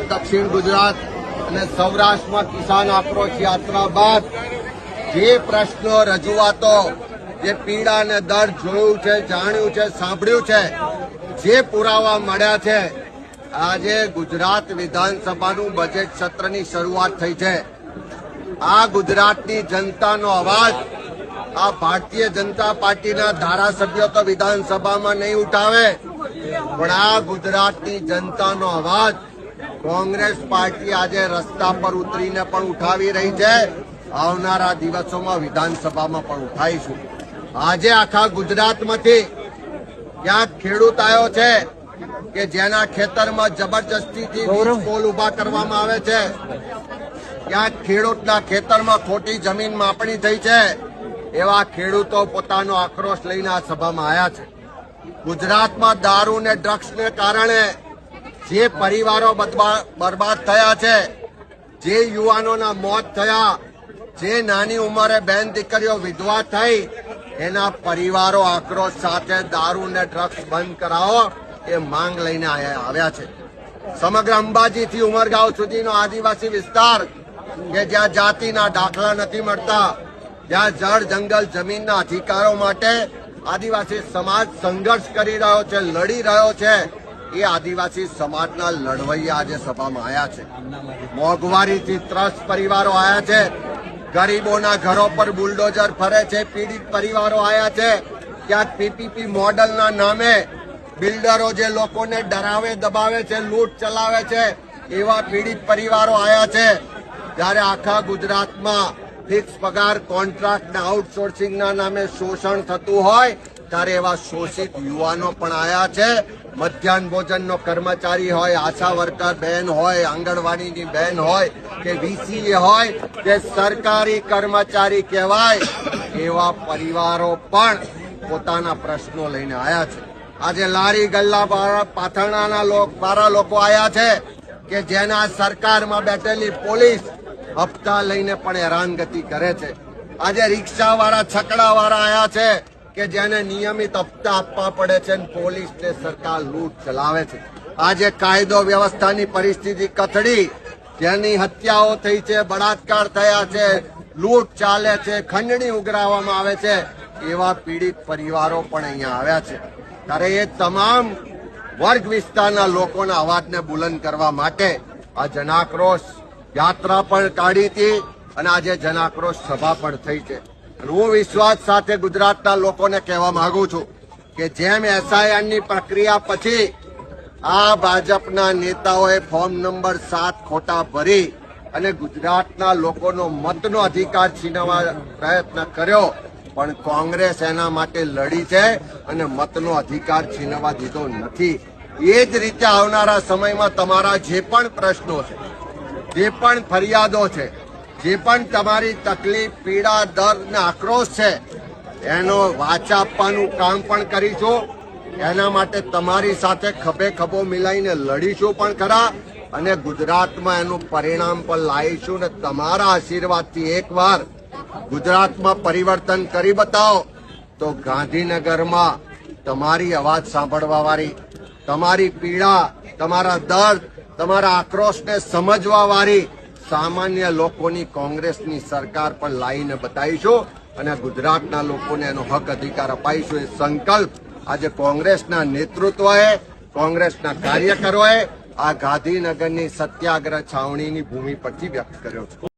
દક્ષિણ ગુજરાત અને સૌરાષ્ટ્રમાં કિસાન આક્રોશ યાત્રા બાદ જે પ્રશ્નો રજૂઆતો, જે પીડા અને દર્દ જોયું છે, જાણ્યું છે, સાંભળ્યું છે, જે પુરાવા મળ્યા છે, આજે ગુજરાત વિધાનસભાનું બજેટ સત્રની શરૂઆત થઈ છે. આ ગુજરાતની જનતાનો અવાજ, આ ભારતીય જનતા પાર્ટીના ધારાસભ્યો તો વિધાનસભામાં નહીં ઉઠાવે, પણ આ ગુજરાતની જનતાનો અવાજ કોંગ્રેસ પાર્ટી આજે રસ્તા પર ઉતરીને પણ ઉઠાવી રહી છે. આવનારા દિવસોમાં વિધાનસભામાં પણ ઉઠાવીશું આજે આખા ગુજરાતમાંથી ક્યાંક ખેડૂત આવ્યો છે કે જેના ખેતરમાં જબરજસ્તીથી પોલ ઊભા કરવામાં આવે છે. ક્યાંક ખેડૂતના ખેતરમાં ખોટી જમીન માપણી થઈ છે. એવા ખેડૂતો પોતાનો આક્રોશ લઈને આ સભામાં આવ્યા છે. ગુજરાતમાં દારૂ ને ડ્રગ્સને કારણે જે પરિવારો બરબાદ થયા છે, જે યુવાનોના મોત થયા, જે નાની ઉંમરે બેન દીકરીઓ વિધવા થઈ, એના પરિવારો આક્રોશ સાથે દારૂ ને ડ્રગ્સ બંધ કરાવો, એ માંગ લઈને આવ્યા છે. સમગ્ર અંબાજીથી ઉમરગાંવ સુધીનો આદિવાસી વિસ્તાર, કે જ્યાં જાતિના દાખલા નથી મળતા, જ્યાં જળ, જંગલ, જમીનના અધિકારો માટે આદિવાસી સમાજ સંઘર્ષ કરી રહ્યો છે, લડી રહ્યો છે એ આદિવાસી સમાજના લડવૈયા આજે સભામાં આવ્યા છે. મોંઘવારીથી ત્રસ્ત પરિવારો આવ્યા છે. ગરીબોના ઘરો પર બુલડોઝર ફરે છે, પીડિત પરિવારો આવ્યા છે. ક્યાંક પીપીપી મોડલના નામે બિલ્ડરો જે લોકોને ડરાવે, દબાવે છે, લૂંટ ચલાવે છે, એવા પીડિત પરિવારો આવ્યા છે. જ્યારે આખા ગુજરાતમાં ફિક્સ પગાર કોન્ટ્રાક્ટ ને આઉટસોર્સિંગના નામે શોષણ થતું હોય ત્યારે એવા શોષિત યુવાનો પણ આવ્યા છે. મધ્યાહન ભોજનનો કર્મચારી હોય, આશા વર્કર બહેન હોય, આંગણવાડીની બહેન હોય, કે વીસીએ હોય, કે સરકારી કર્મચારી કહેવાય, એવા પરિવારો પણ પોતાના પ્રશ્નો લઈને આવ્યા છે. આજે લારી ગલ્લા પાથણાના પાથરણાના લોક આવ્યા છે કે જેના સરકારમાં બેઠેલી પોલીસ હપ્તા લઈને પણ હેરાનગતિ કરે છે. આજે રિક્ષા વાળા છકડા વાળા આયા છે કે જેને નિયમિત હપ્તા આપવા પડે છે અને પોલીસ ને સરકાર લૂંટ ચલાવે છે. આજે કાયદો વ્યવસ્થાની પરિસ્થિતિ કથળી. જેની હત્યાઓ થઈ છે, બળાત્કાર થયા છે, લૂંટ ચાલે છે, ખંડણી ઉઘરાવવામાં આવે છે, એવા પીડિત પરિવારો પણ અહીંયા આવ્યા છે. ત્યારે એ તમામ વર્ગ વિસ્તારના લોકોના અવાજને બુલંદ કરવા માટે આ જનાક્રોશ યાત્રા પણ કાઢી હતી અને આજે જનાક્રોશ સભા પણ થઈ છે. હું વિશ્વાસ સાથે ગુજરાતના લોકોને કહેવા માંગુ છું કે જેમ એસઆઈઆરની પ્રક્રિયા પછી આ ભાજપના નેતાઓએ ફોર્મ નંબર સાત ખોટા ભરી અને ગુજરાતના લોકોનો મતનો અધિકાર છીનવવા પ્રયત્ન કર્યો, પણ કોંગ્રેસ એના માટે લડી છે અને મતનો અધિકાર છીનવા દીધો નથી. એ જ રીતે આવનારા સમયમાં તમારા જે પણ પ્રશ્નો છે, જે પણ ફરિયાદો છે જે પણ તમારી તકલીફ, પીડા દર્દ ને આક્રોશ છે, એનો વાચા આપવાનું કામ પણ કરીશું એના માટે તમારી સાથે ખભે ખભો મિલાઈને લડીશું પણ ખરા અને ગુજરાતમાં એનું પરિણામ પણ લાવીશું ને તમારા આશીર્વાદથી એકવાર ગુજરાતમાં પરિવર્તન કરી બતાવો. તો ગાંધીનગરમાં તમારી અવાજ સાંભળવાવાળી, તમારી પીડા, તમારા દર્દ, તમારા આક્રોશને સમજવા વાળી સામાન્ય લોકોની કોંગ્રેસની સરકાર પણ લાવીને બતાવીશું અને ગુજરાતના લોકોને એનો હક અધિકાર અપાઈશું એ સંકલ્પ આજે કોંગ્રેસના નેતૃત્વએ, કોંગ્રેસના કાર્યકરોએ આ ગાંધીનગરની સત્યાગ્રહ છાવણીની ભૂમિ પરથી વ્યક્ત કર્યો છે.